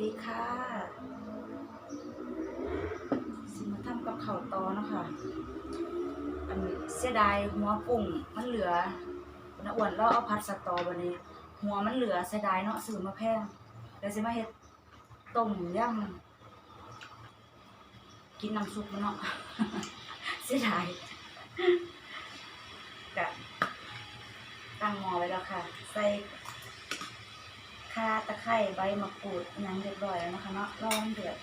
ดีค่ะสิมาทำกับข้าวตอเนาะคะอันเสียดายหัวกุ้งมันเหลือน้าอ้วนเราเอาผัดสตอบันนี้ หัวมันเหลือเสียดายเนาะซื้อมาแพงเดี๋ยวสิมาเฮ็ดต้มยำกินน้ำซุปมันเนาะเสียดายกะตั้งหม้อไว้แล้วค่ะ ใส่ ข่าตะไคร้ใบมะกรูดอิหยังเรียบร้อยแล้วนะคะเนาะรอมันเดือด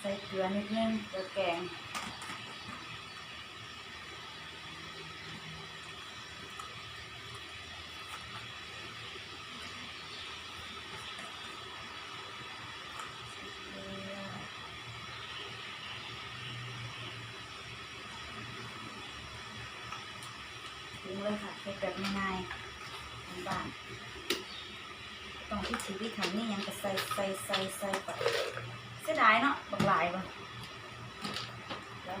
ใส่เกลือนิดนึงเกลือแกงปรุงเลยค่ะเฮ็ดแบบง่ายๆบ้านๆต้อง พิถีพิถันนี่ยังก็ใส่ใส่ใส่ใส่ไปเสียดายเนาะบักหลายบ่แล้ว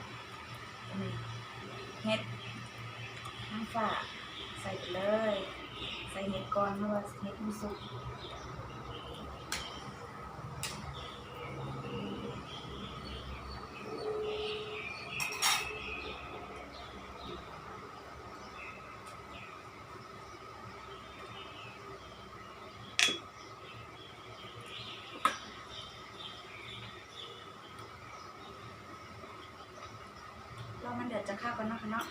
เห็ดน้ำฝาใส่ไปเลย ใส่เห็ดก่อนเพราะว่าเห็ดมันสุก เรามันเดือดจะเข้ากันเนาะค่ะเนาะ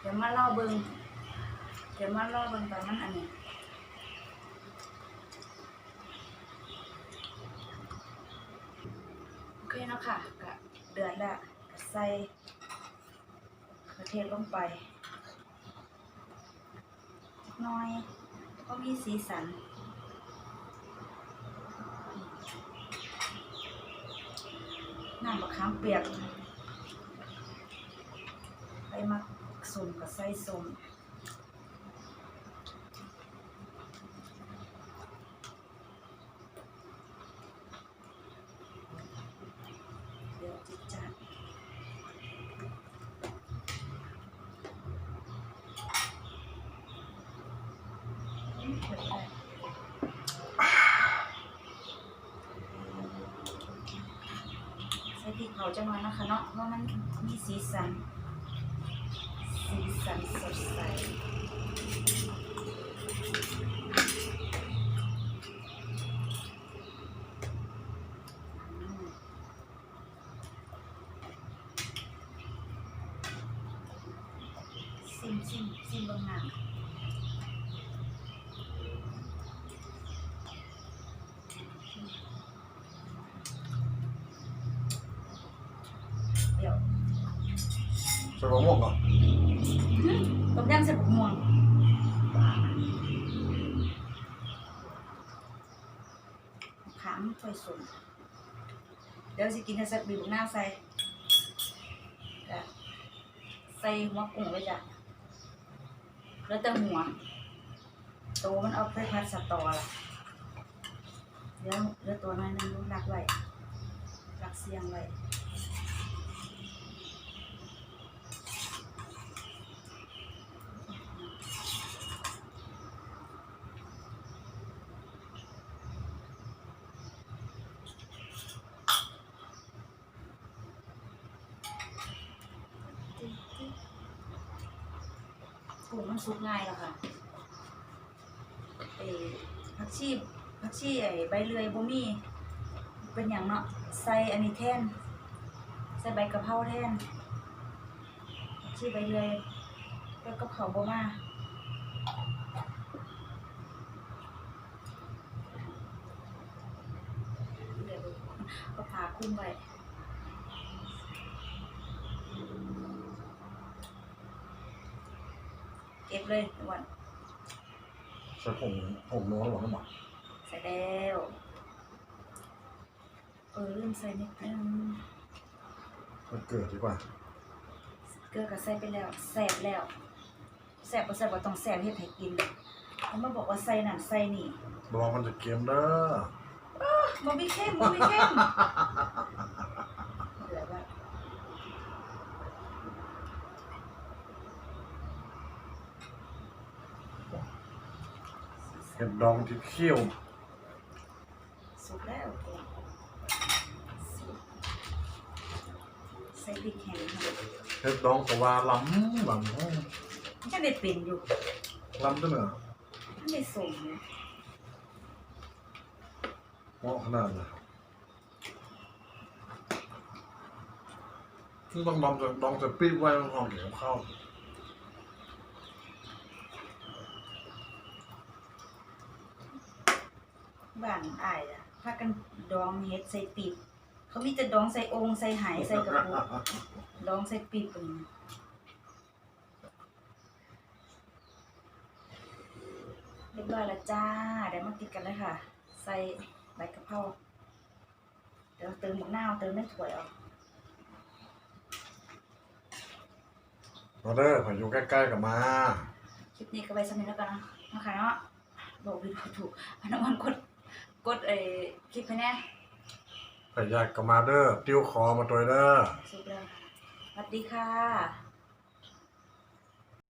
เดี๋ยวมาล่าเบิงเดี๋ยวมาล่าเบิงตอนมันอันนี้โอเคเนาะค่ะกะเดือดแล้วก็ใส่กระเทียมลงไปน้อยก็มีสีสันน้ำมะขามเปียก มักสมกับใส่สมเดี๋ยวจิจัดเปิดได้ใส่พริกเผาจังหน่อยนะคะเนาะเพราะมันมีสีสัน สีสันสดใสอืมซิมซิมซิมเบางหน้าเดี๋ยวใส่มะม่วงก่อนต้มยำใส่บุกม่วงขามถ้วยสุ่มเดี๋ยวสิกินให้ใส่บีบหน้าใส่ใส่หัวกุ้งไว้จ้ะแล้วแต่หัวโตมันเอาไปพัดสตอละเดี๋ยวเดี๋ยวตัวน้อยหนึงลูกรักไว้รักเสียงไว้ ปลูกมันสุกง่ายแล้วค่ะเออผักชีผักชีไอ้ใบเลื่อยบ่มี เป็นอย่างเนาะใส่อันนี้แทนใส่ใบกะเพราแทนผักชีใบเลื่อยแล้วกับเขาบ่มาเดี๋ยวก็พาคุ้มไว้ เก็บเลยทุกวันใส่ผงผงนัวหรือเปล่าใส่แล้วเออลืมใส่นิดนึงมันเกิดดีกว่าเกลือก็ใส่ไปแล้วแสบแล้วแสบก็แสบว่าต้องแสบเฮ็ดให้กินเขามาบอกว่าใส่นั่นใส่นี่ระวังมันจะเค็มเด้อบ่มีเข้มบ่มีเข้มเหลือว่า เห็ดดองที่เคี่ยวสุกแล้วกุ้งสุกใส่พริกแห้งค่ะเฮ็ดดองก็ว่าล้ำล้ำยังได้เป็นอยู่ล้ำจังเน่ะยังได้ส่งอยู่เหมาะขนาดน่ะนี่ต้องดองจะดองจะปี๊บไว้ห้องเกี่ยวข้า บ้านอ้ายอะพากันดองเฮ็ดใส่ปีบเขามีแต่ดองใส่องค์ใส่ไหใส่กระปุกดองใส่ปีบเป็นเรียบร้อยแล้วจ้าเดี๋ยวมากินกันเลยค่ะ ใส่ใบกะเพราเดี๋ยวเติมหมกนาวเติมไม่ถ้วยเอามาเด้อขออยู่ใกล้ๆกับมาคลิปนี้ก็ไปสมิธแล้วกันนะนะคะเนาะบอกวิดีโอถูกอันนั้นมันกด กดไอ้คลิปไปแน่ขอยากกับมาเด้อติ้วคอมาตัวเด้อ สุดแล้วสวัสดีค่ะ